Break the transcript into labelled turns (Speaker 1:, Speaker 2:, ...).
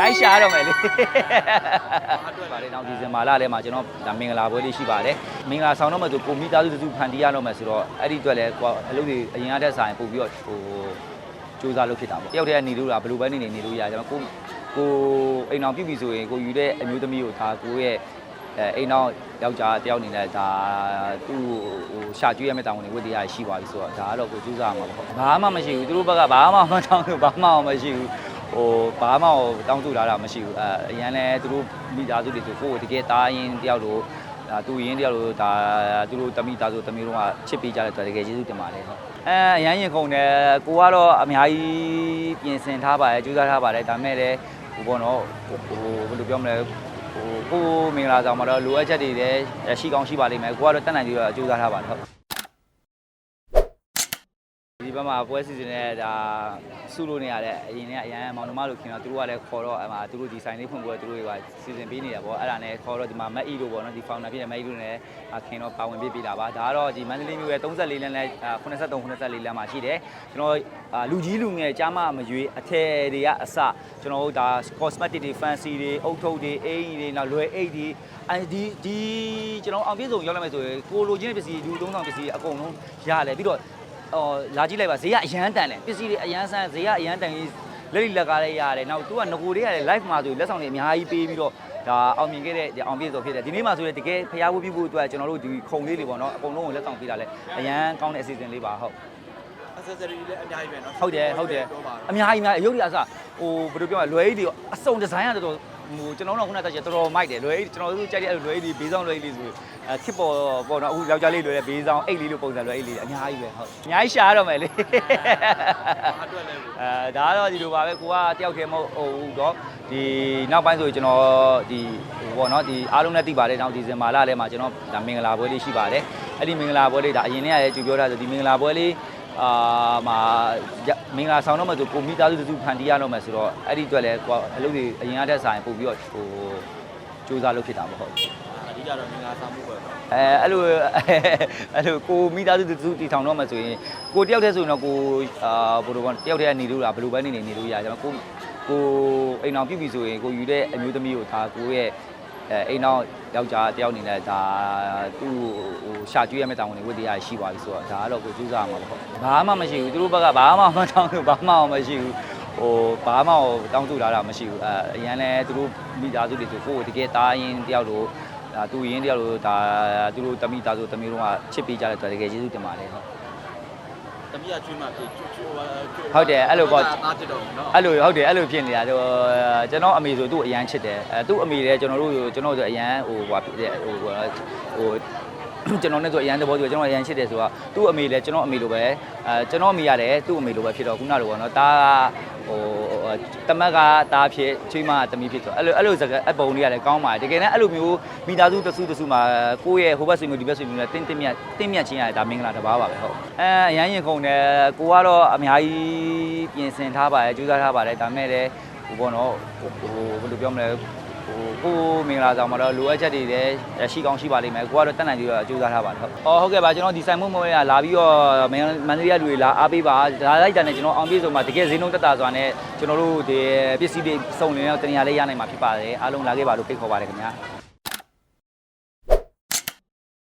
Speaker 1: များကြီးရှာရတော့မယ်လေပါတယ်နောက်ဒီဇင်ဘာလထဲမှာကျွန်တော်ဒါမင်္ဂလာပွဲလေးရှိပါတယ်မင်္ဂလာဆောင်တော့မယ်ဆိုကိုမိသားစုတစုဖန်တီးရတော့မယ်ဆိုတော့အဲ့ဒီအတွက်လည်းကိုအလုပ်တွေအရင်ကတည်းကဆိုင်ပို့ပြီးတော့ဟိုစူးစမ်းလုပ်ဖြစ်တာပေါ့တယောက်တည်းကနေလို့တာဘယ်လိုပဲနေနေနေလို့ရကျွန်တော်ကိုကိုအိမ်အောင်ပြပြီဆိုရင်ကိုယူတဲ့အမျိုးသမီးကိုဒါကိုရဲ့အဲအိမ်အောင်ယောက်ျားတယောက်အနေနဲ့ဒါသူ့ဟိုရှာကျွေးရမယ့်တာဝန်တွေဝတ္တရားရှိပါပြီဆိုတော့ဒါကတော့ကိုစူးစမ်းမှာပေါ့ဘာမှမရှိဘူးသူတို့ဘက်ကဘာမှမတောင်းဘူးဘာမှမရှိဘူး ဟိုဘာမှတောင်းဆိုလာတာမရှိဘူးအဲအရန်လဲသူတို့မိသားစုတွေဆိုကိုယ်တကယ်တားရင်တယောက်လို့ဒါသူရင်းတယောက်လို့ဒါသူတို့တမိသားစုတမိတို့ကချစ်ပေးကြတဲ့အတွက်တကယ်ကျေးဇူးတင်ပါတယ်ဟုတ်အဲအရန်ရင်ခုန်တယ်ကိုကတော့အများကြီးပြင်ဆင်ထားပါတယ်ကြိုးစားထားပါတယ်ဒါမဲ့လည်းဟိုပေါ့နော်ဟိုဘယ်လိုပြောမလဲဟိုကိုမင်္ဂလာဆောင်မှာတော့လိုအပ်ချက်တွေလည်းရှိကောင်းရှိပါလိမ့်မယ်ကိုကတော့တက်နိုင်ပြီးတော့ကြိုးစားထားပါတယ်ဟုတ် ဒီဘက်မှာပွဲစီစဉ်တဲ့ဒါစုလို့နေရတဲ့အရင်ကအရန်မောင်နှမလို့ခင်တော့သူတို့ကလည်းခေါ်တော့အမှသူတို့ဒီဆိုင်လေးဖွင့်ပွဲသူတို့တွေကစီစဉ်ပေးနေတာပေါ့အဲ့ဒါနဲ့ခေါ်တော့ဒီမှာမက်အီလို့ပေါ့နော်ဒီ founder ဖြစ်တဲ့မက်အီလို့လည်းခင်တော့ပါဝင်ပေးပေးတာပါဒါကတော့ဒီမန္တလေးမြို့ရဲ့34လမ်းနဲ့83 84လမ်းမှာရှိတယ်ကျွန်တော်လူကြီးလူငယ်ကြားမမရွေးအထည်တွေကအစကျွန်တော်တို့ဒါ cosmetic တွေ fancy တွေအုတ်ထုပ်တွေအိမ်တွေနောက်လွယ်အိတ်တွေအဲဒီဒီကျွန်တော်အောင်ပြည့်စုံရောက်လာမယ်ဆိုရင်ကိုလိုချင်တဲ့ပစ္စည်းလူသုံးဆောင်ပစ္စည်းအကုန်လုံးရတယ်ပြီးတော့ အော်လာကြည့်လိုက်ပါဈေးကအရန်တန်တယ်ပစ္စည်းတွေအရန်ဆန်းဈေးကအရန်တန်ကြီးလက်လိလက်ကားလေးရတယ်နောက်သူကငကိုတွေကလည်း live မှာဆိုလက်ဆောင်တွေအများကြီးပေးပြီးတော့ဒါအောင်မြင်ခဲ့တဲ့ဒီအောင်ပြည့်စုံဖြစ်တယ်ဒီနေ့မှာဆိုရင်တကယ်ဖျားဖို့ပြုဖို့အတွက်ကျွန်တော်တို့ဒီခုံလေးတွေပေါ့နော်အကုန်လုံးကိုလက်ဆောင်ပေးတာလဲအရန်ကောင်းတဲ့အစီအစဉ်လေးပါဟုတ်
Speaker 2: accessory လည်းအများကြီးပဲเนาะ
Speaker 1: ဟုတ်တယ်ဟုတ်တယ်
Speaker 2: ပြောပါ
Speaker 1: အများကြီးအများကြီးအယုတ်တွေအစဟိုဘယ်လိုပြောမလဲလွယ်အိတ်တွေအစုံဒီဇိုင်းကတော်တော် ဟိုကျွန်တော်တို့ကခုနကတက်ချက်တော်တော်မိုက်တယ်လွယ်အိတ်ကျွန်တော်တို့ကြိုက်တဲ့အဲ့လိုလွယ်အိတ်တွေဘေးဆောင်လွယ်အိတ်လေးဆိုအဲခစ်ပေါ်ပေါ့နော်အခုယောက်ျားလေးလွယ်တဲ့ဘေးဆောင်အိတ်လေးလိုပုံစံလွယ်အိတ်လေးအများကြီးပဲဟုတ်အများကြီးရှာရတော့မယ်လေ
Speaker 2: အတွက်လည်း
Speaker 1: အဲဒါကတော့ဒီလိုပါပဲကိုကတယောက်တည်းမဟုတ်ဟိုတော့ဒီနောက်ပိုင်းဆိုရင်ကျွန်တော်ဒီဟိုပေါ့နော်ဒီအားလုံးနဲ့သိပါတယ်နောက်ဒီဇင်ဘာလထဲမှာကျွန်တော်ဒါမင်္ဂလာပွဲလေးရှိပါတယ်အဲ့ဒီမင်္ဂလာပွဲလေးဒါအရင်နေ့ကလည်းကြူပြောထားဆိုဒီမင်္ဂလာပွဲလေး အာမှာမင်္ဂလာဆောင်တော့မှဆိုကိုမိသားစုစုဖန်တီးရတော့မှဆိုတော့အဲ့ဒီအတွက်လည်းကိုအလုပ်တွေအရင်ကတည်းကဆိုင်ပို့ပြီးတော့ဟိုစူးစမ်းလုပ်ဖြစ်တာမဟုတ်ဘူး
Speaker 2: အဓိကတော့မင်္ဂလာဆောင်မှုပဲ
Speaker 1: အဲအဲ့လိုအဲ့လိုကိုမိသားစုစုတီထောင်တော့မှဆိုရင်ကိုတယောက်တည်းဆိုရင်တော့ကိုအာဘယ်လိုပေါ့တယောက်တည်းကနေလို့လားဘယ်လိုပဲနေနေနေလို့ရကြမှာကိုကိုအိမ်အောင်ပြုပြီဆိုရင်ကိုယူတဲ့အမျိုးသမီးကိုဒါကိုရဲ့ အဲအိမ်အောင်ယောက်ျားတယောက်အနေနဲ့ဒါသူ့ဟိုရှာကျွေးရမယ့်တာဝန်တွေဝတ္တရားရှိပါပြီဆိုတော့ဒါကတော့ကိုစူးစမ်းမှာပေါ့ဘာမှမရှိဘူးသူတို့ဘက်ကဘာမှမတောင်းလို့ဘာမှမရှိဘူးဟိုဘာမှတောင်းဆိုလာတာမရှိဘူးအဲအရန်လဲသူတို့မိသားစုတွေဆိုကိုယ်တကယ်တားရင်တယောက်လို့ဒါသူရင်းတယောက်လို့ဒါသူတို့တမိသားစုတမီးတို့ကချစ်ပေးကြတဲ့အတွက်တကယ်ကျေးဇူးတင်ပါတယ်ဟုတ်
Speaker 2: တမီးကကျွေးမှဖြစ်ကျွေးကျွေးဟု
Speaker 1: တ်တယ်အဲ့လိုပေါ့
Speaker 2: အားဖြစ်တော့နော်
Speaker 1: အဲ့လိုဟုတ်တယ်အဲ့လိုဖြစ်နေတာတော့ကျွန်တော်အမေဆိုသူ့အရန်ချစ်တယ်အဲသူ့အမေလည်းကျွန်တော်တို့ကျွန်တော်ဆိုအရန်ဟိုဟိုဟိုဟိုကျွန်တော်နဲ့ဆိုအရန်သဘောကျကျွန်တော်အရန်ရှိတယ်ဆိုတော့သူ့အမေလည်းကျွန်တော်အမေလိုပဲအဲကျွန်တော်အမေကလည်းသူ့အမေလိုပဲဖြစ်တော့ခုနလိုပေါ့နော်ဒါကဟို တမက်ကတာဖြစ်ချွေးမတမီးဖြစ်ဆိုအဲ့လိုအဲ့လိုစကားအပုံလေးရတယ်ကောင်းပါတယ်တကယ်နဲ့အဲ့လိုမျိုးမိသားစုတစုတစုမှာကိုယ့်ရဲ့ဟိုဘက်ဆွေမျိုးဒီဘက်ဆွေမျိုးနဲ့တင်းတင်းမြတ်တင်းမြတ်ချင်းရတယ်ဒါမင်္ဂလာတစ်ပါးပါပဲဟုတ်အဲအရန်ရင်ခုန်တယ်ကိုကတော့အများကြီးပြင်ဆင်ထားပါတယ်ကြိုးစားထားပါတယ်ဒါမဲ့လည်းဟိုပေါ့နော်ဟိုဘယ်လိုပြောမလဲ ဟိုကိုမင်္ဂလာဆောင်မှာတော့လိုအပ်ချက်တွေလည်းရှိကောင်းရှိပါလိမ့်မယ်ကိုကတော့တက်နိုင်ပြီးတော့ကြိုးစားထားပါတယ်ဟုတ်အော်ဟုတ်ကဲ့ပါကျွန်တော်ဒီဆိုင်မုံမွေးကလာပြီးတော့မန်မန္တလေးကလူတွေလာအားပေးပါဒါလိုက်တာနဲ့ကျွန်တော်အောင်ပြေဆုံးမှာတကယ်ဈေးနှုန်းတက်တာဆိုတာနဲ့ကျွန်တော်တို့ဒီပစ္စည်းတွေစုံလင်တော့တနေရာလေးရနိုင်မှာဖြစ်ပါတယ်အားလုံးလာခဲ့ပါလို့ဖိတ်ခေါ်ပါတယ်ခင်ဗျာ